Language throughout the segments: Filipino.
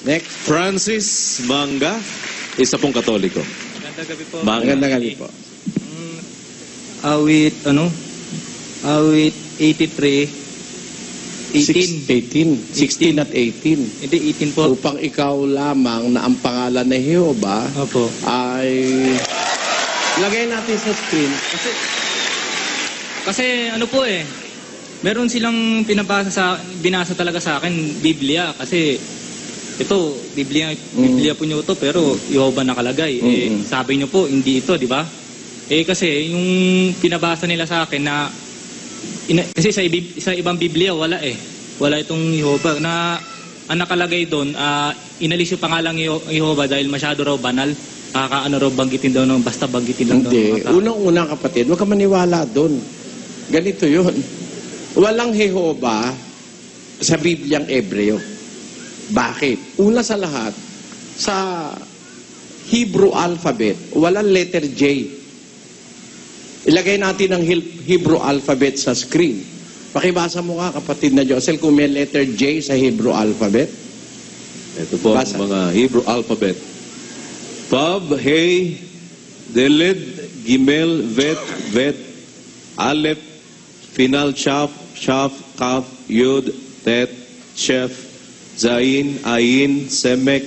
Next. Francis Manga, isa pong katoliko. Magandang gabi po. Magandang gabi po. Mm, awit, ano? Awit 83, 18. 18. 16 at 18. Hindi, 18 po. Upang ikaw lamang na ang pangalan ni Jehovah Opo. ay lagay natin sa screen. Kasi, kasi ano po eh, meron silang pinabasa sa, binasa talaga sa akin, Biblia. Kasi ito, Biblia, Biblia po nyo ito, pero Jehovah nakalagay. Eh, Mm. sabi nyo po, hindi ito, di ba? Eh kasi yung pinabasa nila sa akin na ina, kasi sa, ibib- sa ibang Biblia wala eh. Wala itong Jehovah na ang nakalagay doon, ah, inalis yung pangalang Jeho- Jehovah dahil masyado raw banal. Kakaano raw banggitin daw ng basta banggitin lang daw ng Hindi. mga tao. Unang-unang kapatid, huwag ka maniwala doon. Ganito yun. Walang Jehovah sa Bibliang Ebreo. Bakit? Una sa lahat, sa Hebrew alphabet, walang letter J. Ilagay natin ang Hebrew alphabet sa screen. Pakibasa mo nga, kapatid na Josel, kung may letter J sa Hebrew alphabet. Ito po ang Basa. mga Hebrew alphabet. Vav, Hey, Deled, Gimel, Vet, Vet, Aleph, Final, Shaf, Shaf, Kaf, Yud, Tet, Shef, Zain, Ain, Semek,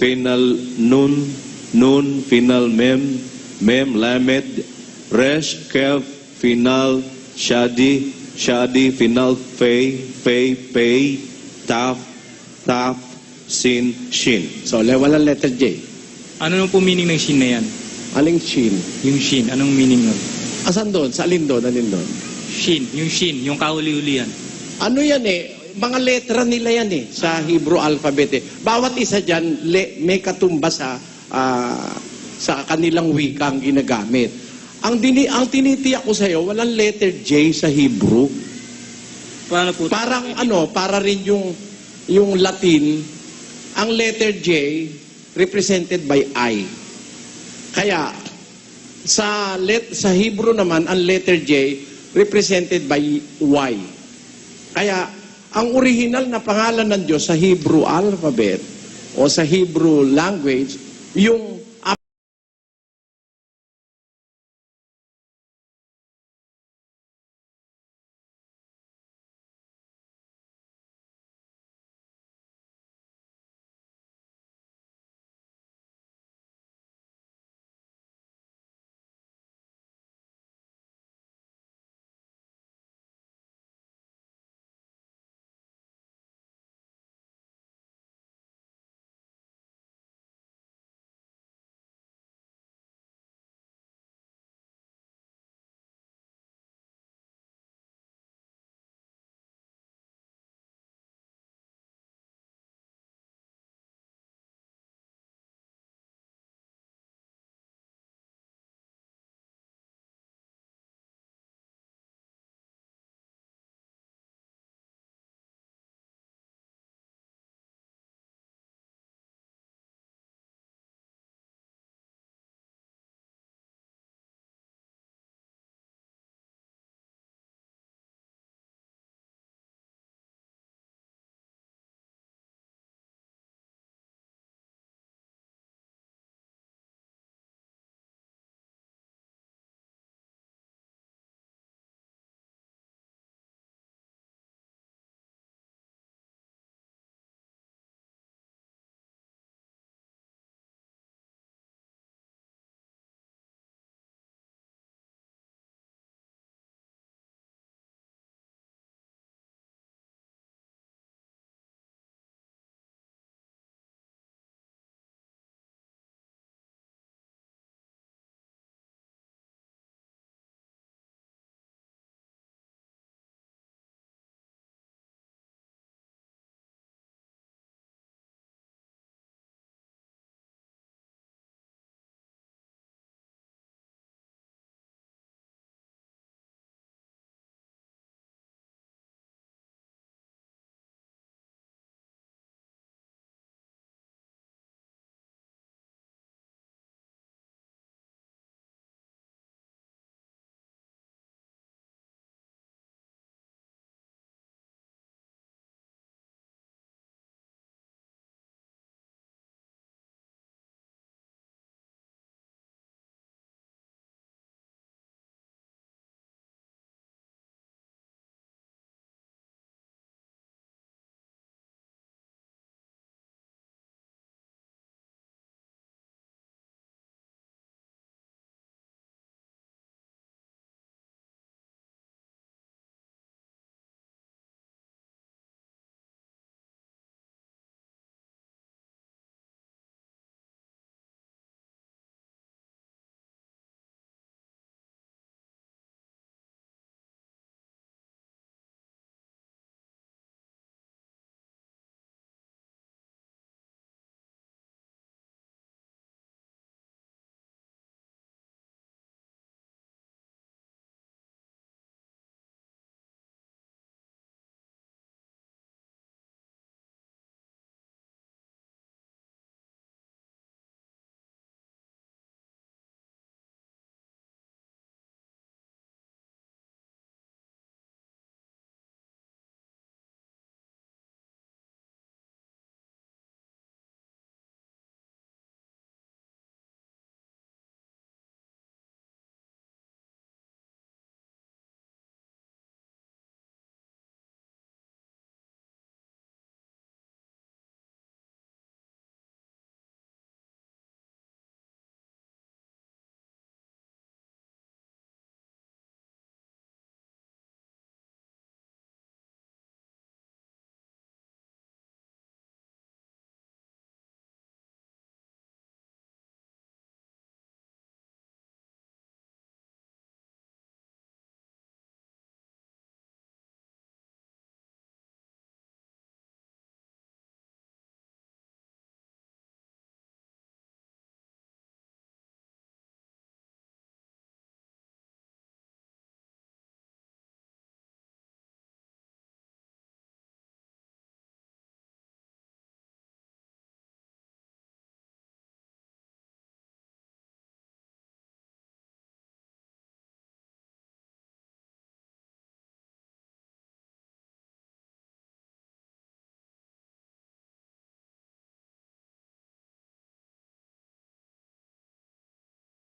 Final, Nun, Nun, Final, Mem, Mem, Lamed, Resh, Kev, Final, Shadi, Shadi, Final, Fei, Fei, Pei, Taf, Taf, Sin, Shin. So, walang letter J. Ano nung po meaning ng shin na yan? Aling Shin. Yung shin, anong meaning nun? Asan doon? Sa alin doon? Alin doon? Shin, yung shin, yung kauli-uli yan. Ano yan eh? Mga letra nila yan eh, sa Hebrew alphabet eh. Bawat isa dyan, le, may katumbas sa, ah, sa kanilang wika ang ginagamit. Ang, dini, ang tinitiyak ko sa'yo, walang letter J sa Hebrew. Paano po? Parang ano, para rin yung, yung Latin, ang letter J represented by I. Kaya, sa, let, sa Hebrew naman, ang letter J represented by Y. Kaya, ang original na pangalan ng Diyos sa Hebrew alphabet o sa Hebrew language, yung